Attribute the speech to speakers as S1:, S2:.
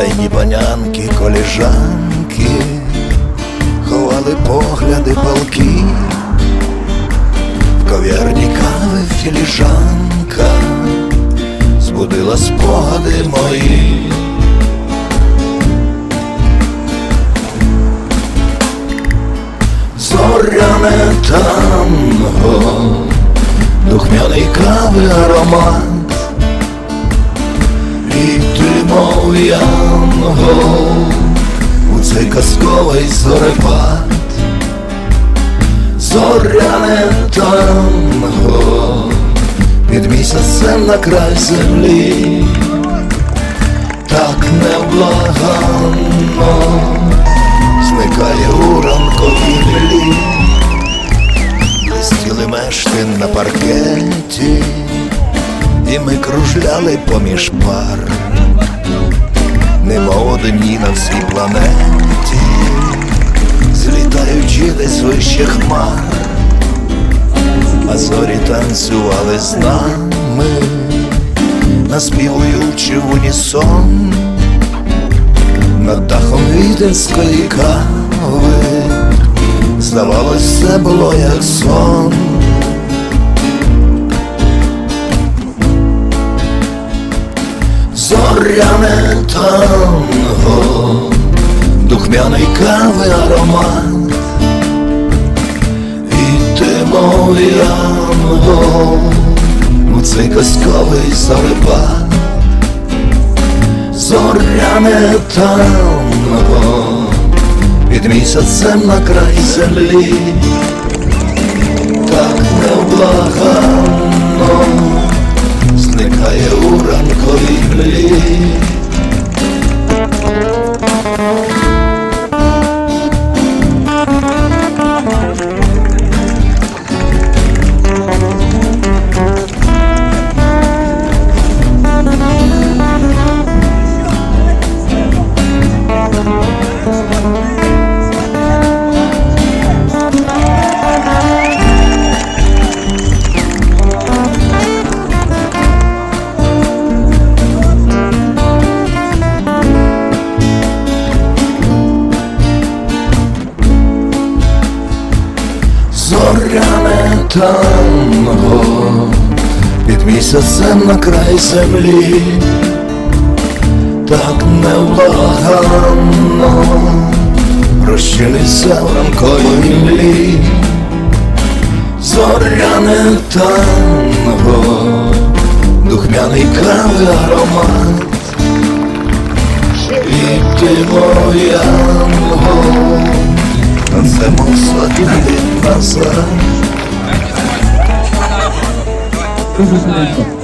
S1: Гарні панянки, коліжанки, ховали погляди палки, в кав'ярні кави філіжанка збудила спогади мої. Зоряне танго, духмяний кави аромат. Мов янгол, у цей казковий зорепад, зоряне танго, під місяцем на край землі, так невблаганно зникає у ранковій млі, листіли мешти на паркеті і ми кружляли поміж пар, немов одні на всій планеті, злітаючи десь вище хмар, а зорі танцювали з нами, наспівуючи в унісон. Над дахом віденської кави, здавалось, все було як сон. Зоряне танго, духмяний кави аромат, і ти мов янгол, у цей казковий зарепат, зоряне танго, під місяцем на край землі, танго під місяцем на край землі, так невблаганно розчиниться в ранковій млі. Зоряне танго, духмяний кави аромат, і ти моя ангел, це мов сотні літ назад.
S2: Дуже смачно.